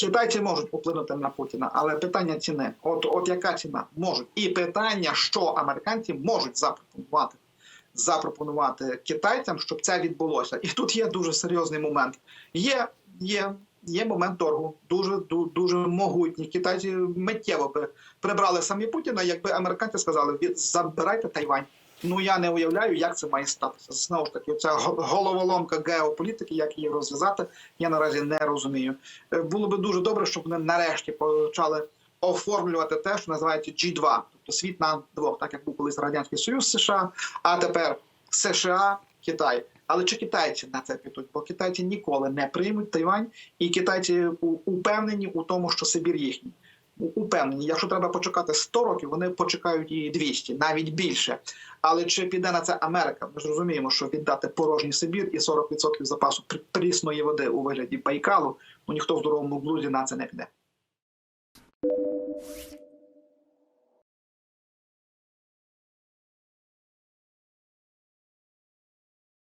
Китайці можуть вплинути на Путіна, але питання ціни. От, от яка ціна? Можуть. І питання, що американці можуть запропонувати. Запропонувати китайцям, щоб це відбулося. І тут є дуже серйозний момент. Є, є, є момент торгу, дуже ду- дуже могутній. Китайці миттєво би прибрали самі Путіна, якби американці сказали, «Ви забирайте Тайвань. Ну я не уявляю, як це має статися. Знову ж таки, ця головоломка геополітики, як її розв'язати, я наразі не розумію. Е, Було би дуже добре, щоб вони нарешті почали оформлювати те, що називається G2, тобто світ на двох, так як був колись радянський Союз США, а тепер США, Китай. Але чи китайці на це підуть? Бо китайці ніколи не приймуть Тайвань, і китайці упевнені у тому, що Сибір їхній. Упевнені, якщо треба почекати 100 років, вони почекають її 200, навіть більше. Але чи піде на це Америка? Ми ж розуміємо, що віддати порожній Сибір і 40% запасу прісної води у вигляді Байкалу, ну ніхто в здоровому глузі на це не піде.